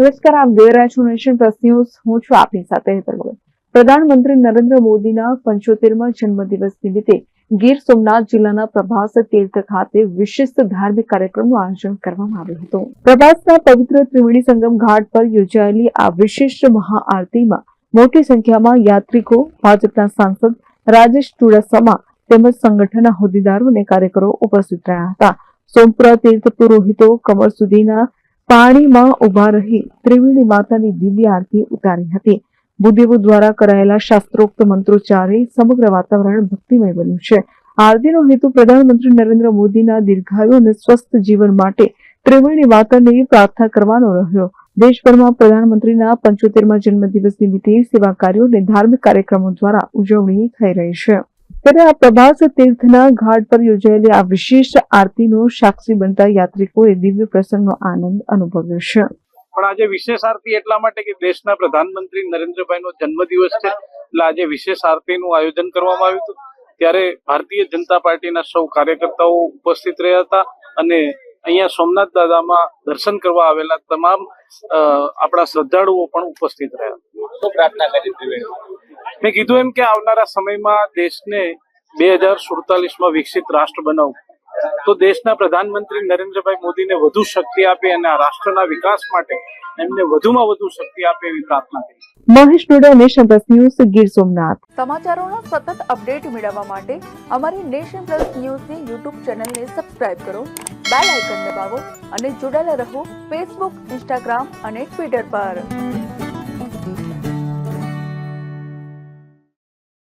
નમસ્કાર, આપ જોઈ રહ્યા છો ન્યૂઝ. હું છું આપની સાથે હેતલ વગર પ્રધાનમંત્રી નરેન્દ્ર મોદીના પંચોતેરમાં જન્મદિવસ નિમિત્તે ગીર સોમનાથ જિલ્લાના પ્રભાસ તીર્થ ખાતે વિશિષ્ટ ધાર્મિક કાર્યક્રમનું આયોજન કરવામાં આવ્યું હતું. પ્રભાસના પવિત્ર ત્રિવેણી સંગમ ઘાટ પર યોજાયેલી આ વિશિષ્ટ મહાઆરતીમાં મોટી સંખ્યામાં યાત્રિકો, ભાજપના સાંસદ, રાજેશ ચુડાસમા તેમજ સંગઠનના હોદ્દેદારો અને કાર્યકરો ઉપસ્થિત રહ્યા હતા. સોમપુરા તીર્થ પુરોહિતો કમર સુધીના પાણીમાં ઊભા રહી ત્રિવેણી માતાની દિવ્ય આરતી ઉતારી હતી. બુદ્ધિઓ દ્વારા કરાયેલા શાસ્ત્રોક્ત મંત્રોચ્ચારે સમગ્ર વાતાવરણ ભક્તિમય બન્યું છે. આરતીનો હેતુ પ્રધાનમંત્રી નરેન્દ્ર મોદીના દીર્ઘાયુ અને સ્વસ્થ જીવન માટે ત્રિવેણી માતાની પ્રાર્થના કરવાનો રહ્યો. દેશભરમાં પ્રધાનમંત્રીના પંચોતેરમાં જન્મદિવસ નિમિત્તે સેવા કાર્યો અને ધાર્મિક કાર્યક્રમો દ્વારા ઉજવણી થઈ રહી છે. ત્યારે આ પ્રભાસ તીર્થના ઘાટ પર યોજાયેલી આ વિશિષ્ટ આરતીનો સાક્ષી બનતા યાત્રિકોએ દિવ્ય પ્રસંગનો આનંદ અનુભવ્યો છે. પણ આજે વિશેષ આરતી એટલા માટે કે દેશના પ્રધાનમંત્રી નરેન્દ્રભાઈનો જન્મદિવસ છે એટલે આજે વિશેષ આરતીનું આયોજન કરવામાં આવ્યું હતું. ત્યારે ભારતીય જનતા પાર્ટીના સૌ કાર્યકર્તાઓ ઉપસ્થિત રહ્યા હતા અને અહીંયા સોમનાથ દાદામાં દર્શન કરવા આવેલા તમામ અ, આપણા શ્રદ્ધાળુઓ પણ ઉપસ્થિત રહ્યા. શું પ્રાર્થના કરી મેં કીધું એમ કે આવનારા સમયમાં દેશને બે હજાર સુડતાલીસમાં વિકસિત રાષ્ટ્ર બનાવવું તો દેશના પ્રધાનમંત્રી નરેન્દ્રભાઈ મોદીને વધુ શક્તિ આપે અને આ રાષ્ટ્રના વિકાસ માટે એમને વધુમાં વધુ શક્તિ આપે એવી પ્રાર્થના કરી. Mahesh Doda Nation Plus News Gir Somnath. સમાચારોના સતત અપડેટ મેળવવા માટે અમારી નેશન પ્લસ ન્યૂઝની યુટ્યુબ ચેનલને સબસ્ક્રાઇબ કરો બેલ આઇકન દબાવો અને જોડાયેલા રહો ફેસબુક ઇન્સ્ટાગ્રામ અને ટ્વિટર પર.